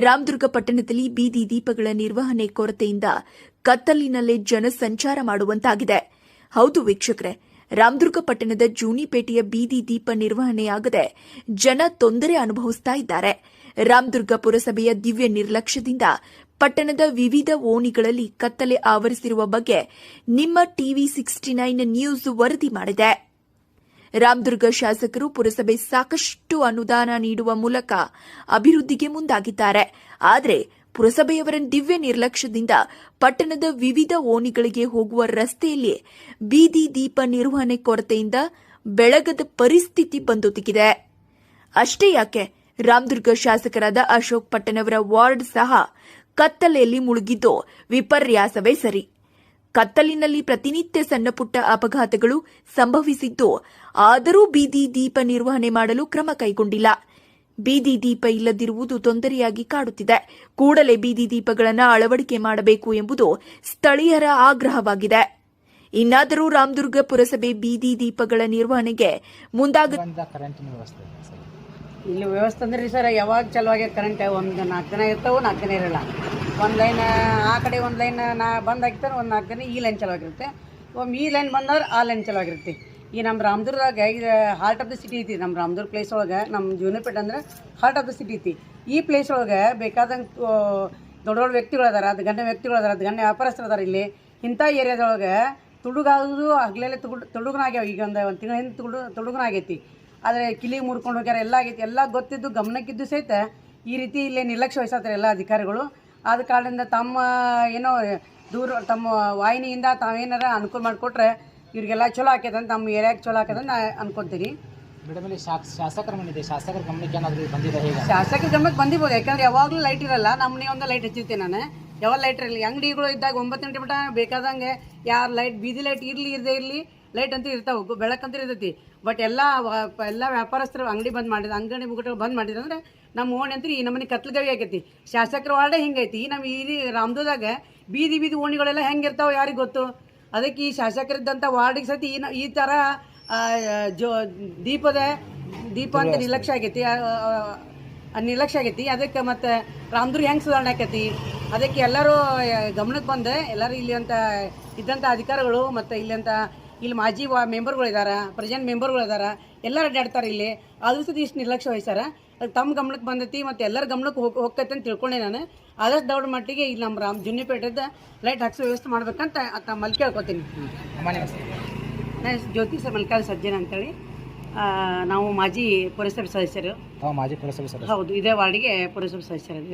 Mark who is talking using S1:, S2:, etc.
S1: ರಾಮದುರ್ಗ ಪಟ್ಟಣದಲ್ಲಿ ಬೀದಿ ದೀಪಗಳ ನಿರ್ವಹಣೆ ಕೊರತೆಯಿಂದ ಕತ್ತಲಿನಲ್ಲೇ ಜನ ಸಂಚಾರ ಮಾಡುವಂತಾಗಿದೆ. ಹೌದು ವೀಕ್ಷಕರೇ, ರಾಮದುರ್ಗ ಪಟ್ಟಣದ ಜೂನಿಪೇಟೆಯ ಬೀದಿ ದೀಪ ನಿರ್ವಹಣೆಯಾಗದೆ ಜನ ತೊಂದರೆ ಅನುಭವಿಸ್ತಾ ಇದ್ದಾರೆ. ರಾಮದುರ್ಗ ಪುರಸಭೆಯ ದಿವ್ಯ ನಿರ್ಲಕ್ಷ್ಯದಿಂದ ಪಟ್ಟಣದ ವಿವಿಧ ಓಣಿಗಳಲ್ಲಿ ಕತ್ತಲೆ ಆವರಿಸಿರುವ ಬಗ್ಗೆ ನಿಮ್ಮ ಟಿವಿ ಸಿಕ್ಸ್ಟಿ ನೈನ್ ನ್ಯೂಸ್ ವರದಿ ಮಾಡಿದೆ. ರಾಮದುರ್ಗ ಶಾಸಕರು ಪುರಸಭೆ ಸಾಕಷ್ಟು ಅನುದಾನ ನೀಡುವ ಮೂಲಕ ಅಭಿವೃದ್ಧಿಗೆ ಮುಂದಾಗಿದ್ದಾರೆ. ಆದರೆ ಪುರಸಭೆಯವರ ದಿವ್ಯ ನಿರ್ಲಕ್ಷ್ಯದಿಂದ ಪಟ್ಟಣದ ವಿವಿಧ ಓಣಿಗಳಿಗೆ ಹೋಗುವ ರಸ್ತೆಯಲ್ಲಿ ಬೀದಿ ದೀಪ ನಿರ್ವಹಣೆ ಕೊರತೆಯಿಂದ ಬೆಳಗದ ಪರಿಸ್ಥಿತಿ ಬಂದೊದಗಿದೆ. ಅಷ್ಟೇ ಯಾಕೆ, ರಾಮದುರ್ಗ ಶಾಸಕರಾದ ಅಶೋಕ್ ಪಟ್ಟಣವರ ವಾರ್ಡ್ ಸಹ ಕತ್ತಲೆಯಲ್ಲಿ ಮುಳುಗಿದ್ದು ವಿಪರ್ಯಾಸವೇ ಸರಿ. ಕತ್ತಲಿನಲ್ಲಿ ಪ್ರತಿನಿತ್ಯ ಸಣ್ಣಪುಟ್ಟ ಅಪಘಾತಗಳು ಸಂಭವಿಸಿದ್ದು ಆದರೂ ಬೀದಿ ದೀಪ ನಿರ್ವಹಣೆ ಮಾಡಲು ಕ್ರಮ ಕೈಗೊಂಡಿಲ್ಲ. ಬೀದಿ ದೀಪ ಇಲ್ಲದಿರುವುದು ತೊಂದರೆಯಾಗಿ ಕಾಡುತ್ತಿದೆ. ಕೂಡಲೇ ಬೀದಿ ದೀಪಗಳನ್ನು ಅಳವಡಿಕೆ ಮಾಡಬೇಕು ಎಂಬುದು ಸ್ಥಳೀಯರ ಆಗ್ರಹವಾಗಿದೆ. ಇನ್ನಾದರೂ ರಾಮದುರ್ಗ ಪುರಸಭೆ ಬೀದಿ ದೀಪಗಳ ನಿರ್ವಹಣೆಗೆ ಮುಂದಾಗ
S2: ಇಲ್ಲಿ ವ್ಯವಸ್ಥೆ ಅಂದ್ರೆ ಸರ್ ಯಾವಾಗ ಚಲೋ ಕರೆಂಟ್ ಒಂದು ನಾಲ್ಕು ದಿನ ಇರ್ತಾವೆ ನಾಲ್ಕು ದಿನ ಇರಲ್ಲ. ಒಂದು ಲೈನ್, ಆ ಕಡೆ ಒಂದು ಲೈನ್ ನಾ ಬಂದ್ ಆಗಿರ್ತಾರೆ ಒಂದು ನಾಲ್ಕು ದಿನ ಈ ಲೈನ್ ಚಲೋ ಆಗಿರುತ್ತೆ. ಒಮ್ಮೆ ಈ ಲೈನ್ ಬಂದವ್ರು ಆ ಲೈನ್ ಚಲೋ ಆಗಿರುತ್ತೆ. ಈ ನಮ್ಮ ರಾಮದುರ್ದಾಗ ಈಗ ಹಾರ್ಟ್ ಆಫ್ ದ ಸಿಟಿ ಐತಿ ನಮ್ಮ ರಾಮದುರ್ಗ ಪ್ಲೇಸ್ ಒಳಗೆ ನಮ್ಮ ಜೂನಿಪೇಟ್ ಅಂದ್ರೆ ಹಾರ್ಟ್ ಆಫ್ ದ ಸಿಟಿ ಐತಿ. ಈ ಪ್ಲೇಸ್ ಒಳಗೆ ಬೇಕಾದಂಗೆ ದೊಡ್ಡ ದೊಡ್ಡ ವ್ಯಕ್ತಿಗಳು ಅದಾರ, ಅದು ಗಣ್ಯ ವ್ಯಕ್ತಿಗಳು ಅದಾರ, ಅದು ಗಣ್ಯ ವ್ಯಾಪಾರಸ್ಥರು ಅದಾರ ಇಲ್ಲಿ. ಇಂಥ ಏರಿಯಾದೊಳಗೆ ತುಡುಗಾಗೋದು ಹಗಲೆಲ್ಲ ತುಡು ತುಡುಗನ ಆಗ್ಯಾವ ಈಗ ಒಂದು ಒಂದು ತಿಂಗಳ ಹಿಂದೆ ತುಡು ತುಡುಗನ ಆಗೈತಿ ಆದರೆ ಕಿಲಿ ಮುರ್ಕೊಂಡು ಹೋಗ್ಯಾರ, ಎಲ್ಲ ಆಗೈತಿ. ಎಲ್ಲ ಗೊತ್ತಿದ್ದು ಗಮನಕ್ಕಿದ್ದು ಸಹಿತ ಈ ರೀತಿ ಇಲ್ಲೇ ನಿರ್ಲಕ್ಷ್ಯ ವಹಿಸತ್ತಾರೆ ಎಲ್ಲ ಅಧಿಕಾರಿಗಳು. ಆದ ಕಾರಣದಿಂದ ತಮ್ಮ ಏನೋ ದೂರ ತಮ್ಮ ವಾಹಿನಿಯಿಂದ ತಾವೇನಾರ ಅನುಕೂಲ ಮಾಡಿಕೊಟ್ರೆ ಇವ್ರಿಗೆಲ್ಲ ಚಲೋ ಆಕೈತೆ ಅಂತ ನಮ್ಮ ಏರಿಯಾಗೆ ಚಲೋ ಆಕೈತೆ ಅಂತ ನಾ ಅನ್ಕೊತೀನಿ.
S3: ಮೇಡಮ್ ಇಲ್ಲಿ ಶಾಸ ಶಾಸಕರ ಮನೆ ಶಾಸಕರ ಗಮನಕ್ಕೆ ಏನಾದರೂ ಬಂದಿದೆ ಹೇಗೆ?
S2: ಶಾಸಕರ ಗಮನಕ್ಕೆ ಬಂದಿಬೋದು ಯಾಕಂದ್ರೆ ಯಾವಾಗಲೂ ಲೈಟ್ ಇರಲ್ಲ. ನಮ್ಮ ಮನೆ ಒಂದು ಲೈಟ್ ಹಚ್ಚಿರ್ತೀನಿ ನಾನು. ಯಾವಾಗ ಲೈಟ್ ಇರಲಿ ಅಂಗಡಿಗಳು ಇದ್ದಾಗ ಒಂಬತ್ತು ಗಂಟೆ ಮಟ್ಟ ಬೇಕಾದಂಗೆ ಯಾರು ಲೈಟ್ ಬೀದಿ ಲೈಟ್ ಇರಲಿ ಇರದೇ ಇರಲಿ ಲೈಟ್ ಅಂತ ಇರ್ತಾವೆ ಬೆಳಕಂತ ಇರ್ತೈತಿ. ಬಟ್ ಎಲ್ಲ ಎಲ್ಲ ವ್ಯಾಪಾರಸ್ಥರು ಅಂಗಡಿ ಬಂದ್ ಮಾಡಿದ ಅಂಗಡಿ ಮುಗ್ಗಟ್ಟು ಬಂದ್ ಮಾಡಿದ್ರು ಅಂದ್ರೆ ನಮ್ಮ ಓಣಿ ಅಂತ ಈ ನಮ್ಮನೆ ಕತ್ಲಗವಿ ಆಗೈತಿ ಶಾಸಕರ ವಾರ್ಡ ಹಿಂಗೈತಿ. ನಮ್ಮ ಈ ರಾಮದುರ್ದಾಗ ಬೀದಿ ಬೀದಿ ಓಣಿಗಳೆಲ್ಲ ಹೆಂಗಿರ್ತಾವೆ ಯಾರಿಗೆ ಗೊತ್ತು? ಅದಕ್ಕೆ ಈ ಶಾಸಕರಿದ್ದಂಥ ವಾರ್ಡಿಗೆ ಸತಿ ಈ ಈ ಥರ ಜೋ ದೀಪದ ದೀಪ ಅಂತ ನಿರ್ಲಕ್ಷ್ಯ ಆಗೈತಿ. ನಿರ್ಲಕ್ಷ್ಯ ಆಗೈತಿ. ಅದಕ್ಕೆ ಮತ್ತು ರಾಮದುರ್ಗ ಹೆಂಗೆ ಸುಧಾರಣೆ ಆಕೈತಿ? ಅದಕ್ಕೆ ಎಲ್ಲರೂ ಗಮನಕ್ಕೆ ಬಂದು ಎಲ್ಲರೂ ಇಲ್ಲಿ ಅಂತ ಇದ್ದಂಥ ಅಧಿಕಾರಿಗಳು ಮತ್ತು ಇಲ್ಲಿ ಅಂತ ಇಲ್ಲಿ ಮಾಜಿ ವಾ ಮೆಂಬರ್ಗಳು ಇದಾರ ಪ್ರೆಸೆಂಟ್ ಮೆಂಬರ್ಗಳು ಎಲ್ಲ ಎಲ್ಲರೂ ಅಡ್ಡಾಡ್ತಾರೆ ಇಲ್ಲಿ. ಅದ್ರ ಸತಿ ಇಷ್ಟು ನಿರ್ಲಕ್ಷ್ಯ ವಹಿಸ್ಯಾರ. ಅದು ತಮ್ಮ ಗಮನಕ್ಕೆ ಬಂದೈತಿ ಮತ್ತು ಎಲ್ಲರ ಗಮನಕ್ಕೆ ಹೋಗಿ ಹೋಗ್ತೈತೆ ಅಂತ ತಿಳ್ಕೊಂಡೆ ನಾನು. ಆದಷ್ಟು ದೊಡ್ಡ ಮಟ್ಟಿಗೆ ಇಲ್ಲಿ ನಮ್ಮ ರಾಮ್ ಜುನ್ನಿಪೇಟೆದ ಲೈಟ್ ಹಾಕ್ಸೋ ವ್ಯವಸ್ಥೆ ಮಾಡ್ಬೇಕಂತ ತಮ್ಮಲ್ಲಿ ಕೇಳ್ಕೊತೀನಿ. ನಾನು ಜ್ಯೋತಿ ಸರ್ ಮಲ್ಕಾಲ್ ಸಜ್ಜನ ಅಂತೇಳಿ. ನಾವು ಮಾಜಿ ಪುರಸಭೆ ಸದಸ್ಯರು.
S3: ಮಾಜಿ ಪುರಸಭೆ
S2: ಹೌದು ಇದೇ ವಾರ್ಡಿಗೆ ಪುರಸಭೆ ಸದಸ್ಯರಿದ್ದೀವಿ